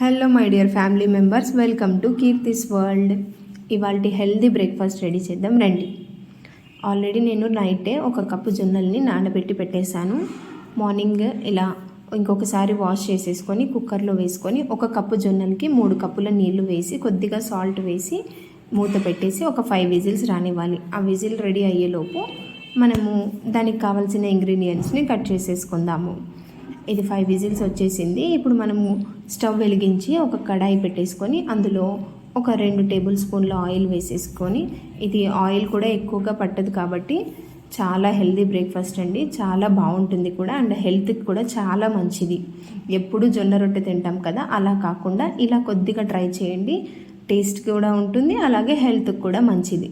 Hello my dear family members welcome to Keerthi's world ఇవాళ healthy breakfast ready చేద్దాం రండి. Already నేను నైటే ఒక కప్పు జొన్నల్ని నానబెట్టి పెట్టేశాను. మార్నింగ్ ఇలా ఇంకొకసారి వాష్ చేసేసుకొని కుక్కర్లో వేసుకొని ఒక కప్పు జొన్నలకి మూడు కప్పుల నీళ్ళు వేసి కొద్దిగా సాల్ట్ వేసి మూత పెట్టేసి ఒక ఫైవ్ విజిల్స్ రానివ్వాలి. ఆ విజిల్ రెడీ అయ్యేలోపు మనము దానికి కావాల్సిన ఇంగ్రీడియంట్స్ని కట్ చేసేసుకుందాము. ఇది ఫైవ్ విజిల్స్ వచ్చేసింది. ఇప్పుడు మనము స్టవ్ వెలిగించి ఒక కడాయి పెట్టేసుకొని అందులో ఒక రెండు టేబుల్ స్పూన్ల ఆయిల్ వేసేసుకొని ఇది ఆయిల్ కూడా ఎక్కువగా పట్టదు కాబట్టి చాలా హెల్దీ బ్రేక్ఫాస్ట్ అండి. చాలా బాగుంటుంది కూడా అండ్ హెల్త్కి కూడా చాలా మంచిది. ఎప్పుడు జొన్న రొట్టె తింటాం కదా అలా కాకుండా ఇలా కొద్దిగా ట్రై చేయండి. టేస్ట్ కూడా ఉంటుంది అలాగే హెల్త్కి కూడా మంచిది.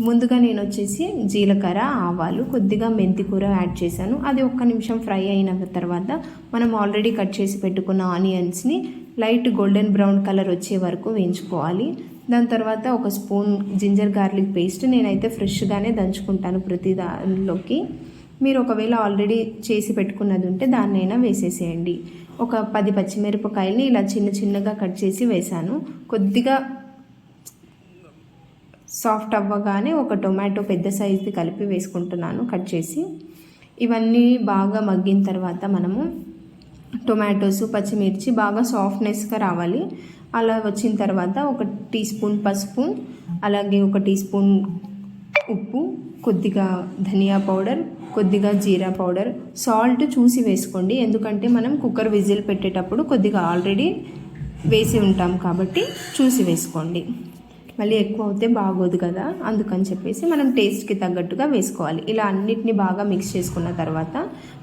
ముందుగా నేను వచ్చేసి జీలకర్ర ఆవాలు కొద్దిగా మెంతి కూర యాడ్ చేశాను. అది ఒక్క నిమిషం ఫ్రై అయిన తర్వాత మనం ఆల్రెడీ కట్ చేసి పెట్టుకున్న ఆనియన్స్ని లైట్ గోల్డెన్ బ్రౌన్ కలర్ వచ్చే వరకు వేయించుకోవాలి. దాని తర్వాత ఒక స్పూన్ జింజర్ గార్లిక్ పేస్ట్ నేనైతే ఫ్రెష్గానే దంచుకుంటాను ప్రతి దానిలోకి. మీరు ఒకవేళ ఆల్రెడీ చేసి పెట్టుకున్నది ఉంటే దాన్నైనా వేసేసేయండి. ఒక పది పచ్చిమిరపకాయలని ఇలా చిన్న చిన్నగా కట్ చేసి వేశాను. కొద్దిగా సాఫ్ట్ అవ్వగానే ఒక టొమాటో పెద్ద సైజుది కలిపి వేసుకుంటున్నాను కట్ చేసి. ఇవన్నీ బాగా మగ్గిన తర్వాత మనము టొమాటోస్ పచ్చిమిర్చి బాగా సాఫ్ట్నెస్గా రావాలి. అలా వచ్చిన తర్వాత ఒక టీ స్పూన్ పసుపు అలాగే ఒక టీ స్పూన్ ఉప్పు కొద్దిగా ధనియా పౌడర్ కొద్దిగా జీరా పౌడర్. సాల్ట్ చూసి వేసుకోండి ఎందుకంటే మనం కుక్కర్ విజిల్ పెట్టేటప్పుడు కొద్దిగా ఆల్రెడీ వేసి ఉంటాం కాబట్టి చూసి వేసుకోండి. మళ్ళీ ఎక్కువ అవుతే బాగోదు కదా అందుకని చెప్పేసి మనం టేస్ట్కి తగ్గట్టుగా వేసుకోవాలి. ఇలా అన్నిటిని బాగా మిక్స్ చేసుకున్న తర్వాత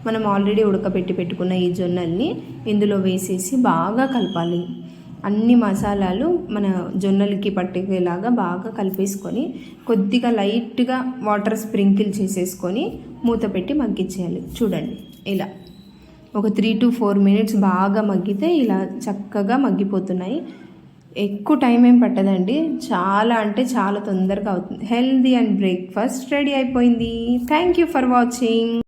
మనం ఆల్రెడీ ఉడకబెట్టి పెట్టుకున్న ఈ జొన్నల్ని ఇందులో వేసేసి బాగా కలపాలి. అన్ని మసాలాలు మన జొన్నలకి పట్టేలాగా బాగా కలిపేసుకొని కొద్దిగా లైట్గా వాటర్ స్ప్రింకిల్ చేసేసుకొని మూత పెట్టి మగ్గించేయాలి. చూడండి ఇలా ఒక త్రీ టు ఫోర్ మినిట్స్ బాగా మగ్గితే ఇలా చక్కగా మగ్గిపోతున్నాయి. ఎక్కువ టైం ఏం పట్టదండి. చాలా అంటే చాలా తొందరగా అవుతుంది. హెల్దీ అండ్ బ్రేక్ఫాస్ట్ రెడీ అయిపోయింది. Thank you for watching.